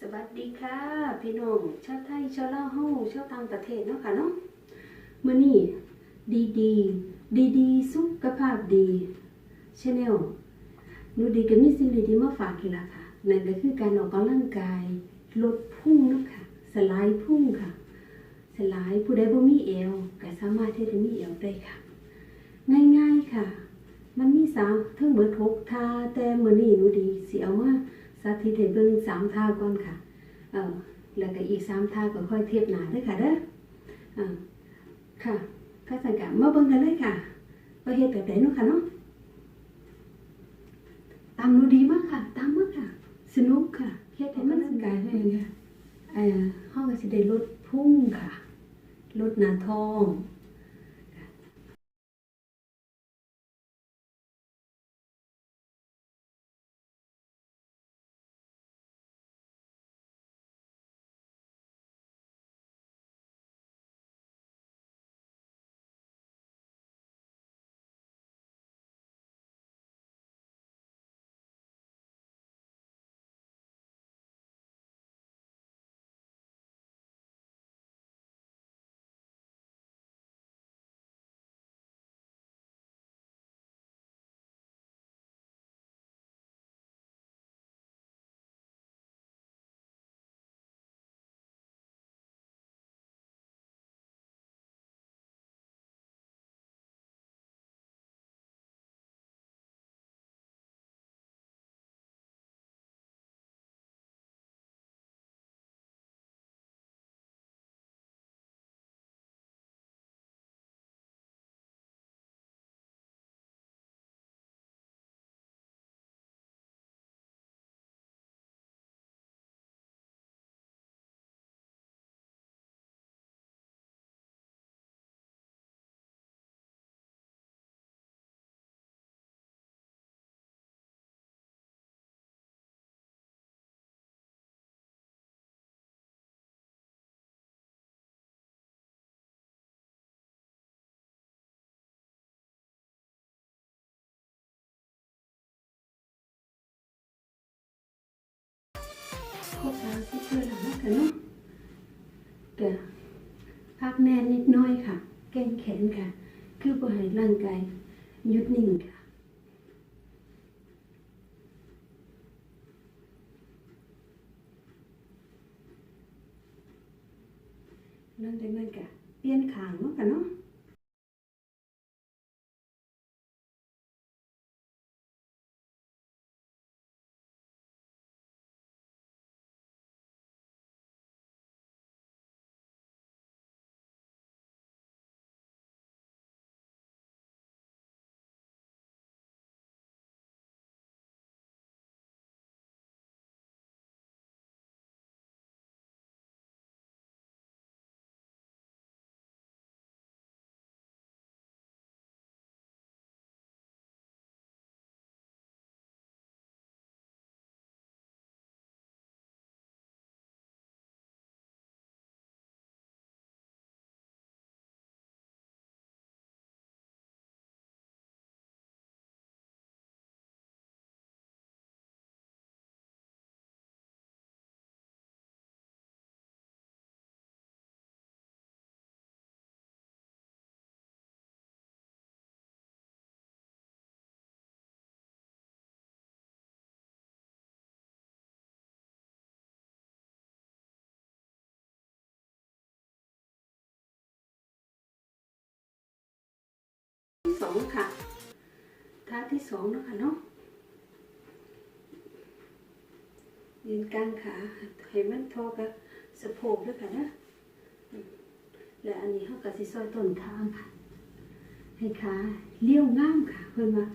สวัสดีค่ะ พี่น้องชาวไทยชาวลาวเฮาชาวต่างประเทศเนาะค่ะเนาะมื้อนี้ดีดีดีดีสุขภาพดีชาแนลหนูดีก็มีสิ่งดีๆมาฝากอีกและค่ะ นั่นก็คือการออกกำลังกายลดพุ่งเนาะค่ะ สลายพุ่งค่ะ สลายผู้ใดบ่มีเอวก็สามารถที่จะมีเอวได้ค่ะ ง่ายๆค่ะ มันมีสามทั้งเบิดหกท่าแต่มื้อนี้หนูดีสิเอามา สาธิตให้เบิ่งสามท่าก่อนค่ะเออแล้วก็อีกสามท่าก็ค่อยเทียบหน้าเด้วยค่ะเด้ออ่าค่ะข้าสังกะมาเบิ่งกันเลยค่ะว่าเฮ็ดแบบไหนเนาะค่ะเนาะตามหนูดีมากค่ะ ตามมากค่ะ สนุกค่ะเฮ็ดให้มันร่างกายให้ค่ะเอ่อเฮาก็สิได้ลดพุงค่ะลดหน้าท้อง ครบแล้วที่ช่วยเราแล้วกันเนาะเดี๋ยวพักแน่นนิดน้อยค่ะ แก้งแขนค่ะ คือบ่ให้ร่างกายหยุดนิ่งค่ะหลังจากนั้นก็เปลี่ยนขางเนาะกันเนาะ องค่ะท่าที่สองนะคะเนาะยืนกลางขาให้มันเทอกับสะโพกด้วยค่ะนะและอันนี้เขาก็สิซอยต้นขาค่ะ ให้ขาเลี้ยวง่ามค่ะเพื่อนว่า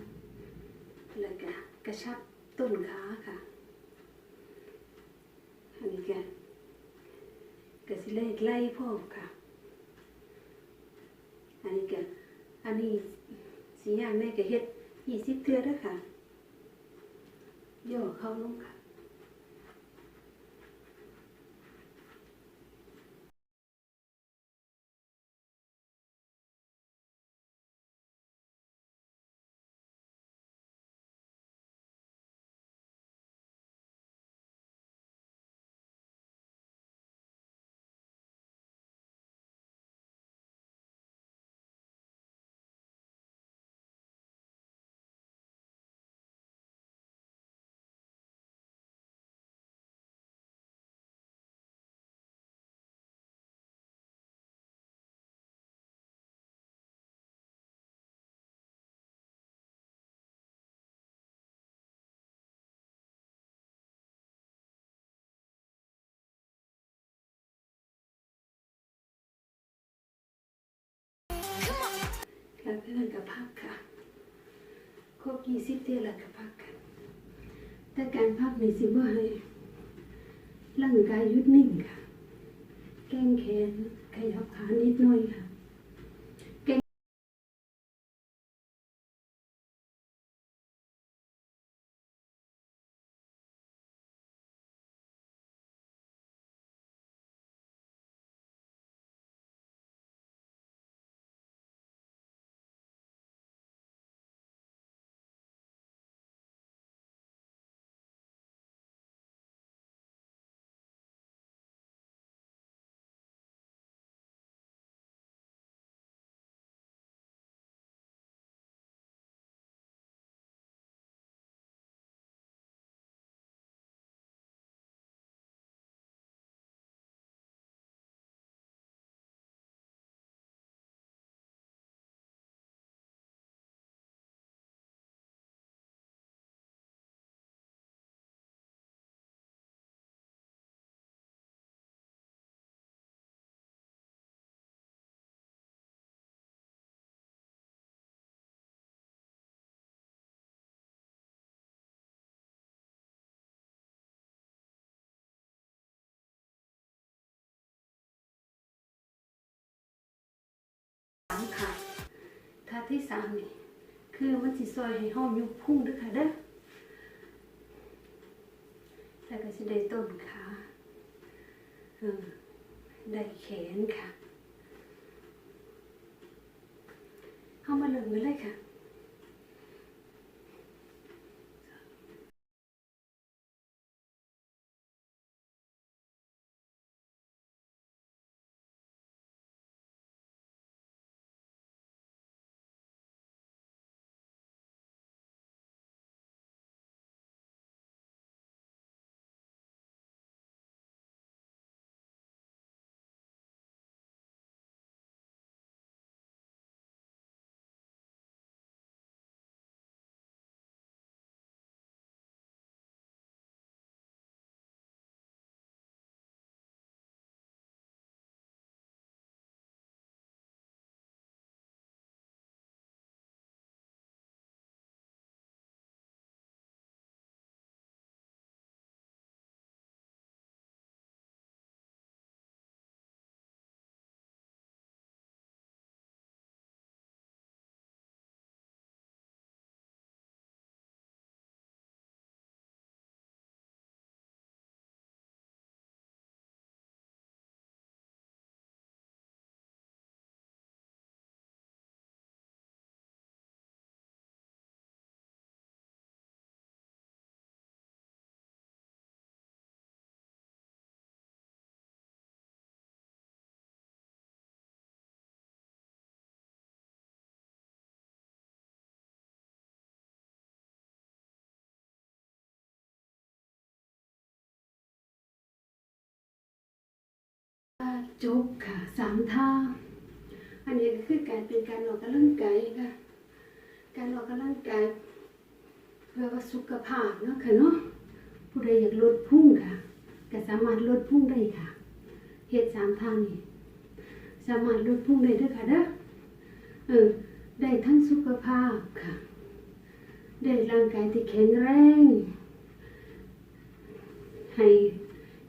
แล้วก็กระชับต้นขาค่ะอันนี้ก็ก็สิไล่ไล่พ่อค่ะ อันนี้ก็อันนี้ สีย่างแม่ก็เฮ็ดยี่สิบเทือเด้อค่ะย่อเข้าลงค่ะ แล้วก็นั่นกับพักค่ะครบยี่สิบเดือนแล้วก็พักค่ะแต่การพักในสิบว่าให้ร่างกายหยุดนิ่งค่ะแก้งแขนขยับขานิดหน่อยค่ะ ที่สามนี่คือมันสิซอยให้ห้องยุบพุ่งด้วยค่ะเด้อแล้วก็สิได้ต้นขาเออได้แขนค่ะเข้ามาเริ่มกันเลยค่ะ จุกค่ะสามท่า อันนี้ก็คือการเป็นการออกกำลังกายค่ะ การออกกำลังกายเพื่อว่าสุขภาพเนาะค่ะเนาะผู้ใดอยากลดพุ่งค่ะก็สามารถลดพุ่งได้ค่ะเฮ็ดสามทางนี่สามารถลดพุ่งได้ด้วยค่ะเด้อเออได้ทั้งสุขภาพค่ะ ได้ร่างกายที่แข็งแรงให้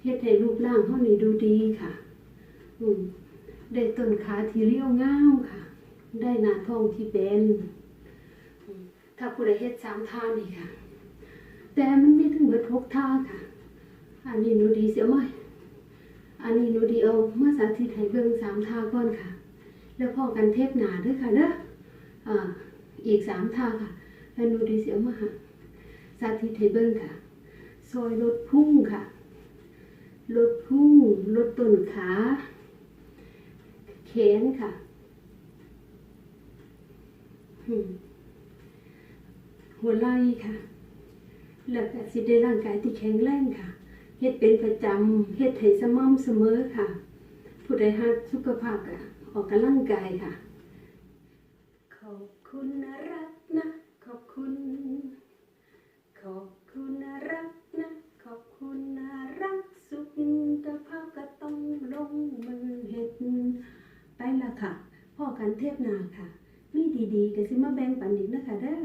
เฮ็ดให้รูปร่างเฮานี่ดูดีค่ะ ได้ต้นขาที่เรียวง่าวค่ะ ได้หน้าท้องที่เบนถ้าผู้ใดเฮ็ดสามท่านี่ค่ะ แต่มันมีถึงเบิดหกท่าค่ะ อันนี้หนูดีเสียไหมอันนี้หนูดีเอามาสาธิตให้เบิ่งสามท่าก่อนค่ะ แล้วพอกันเทปหนาด้วยค่ะเด้ออ่าอีกสามท่าค่ะแล้วหนูดีเสียมาหาสาธิตให้เบิ่งค่ะซอยลดพุ่งค่ะลดพุ่งลดต้นขา แขนค่ะหัวไหล่ค่ะ แล้วก็สิได้ร่างกายที่แข็งแรงค่ะเฮ็ดเป็นประจำเฮ็ดให้สม่ำเสมอค่ะ ผู้ใดฮักสุขภาพค่ะ ออกกำลังกายค่ะ ขอบคุณนะรักนะ ขอบคุณ ขอบคุณนะรักนะ ขอบคุณนะรักสุขภาพก็ต้องลงมือเฮ็ด ไปละค่ะพ่อกันเทพนาค่ะ มี ดีๆก็สิมาแบ่งปันอีกนะคะเด้อ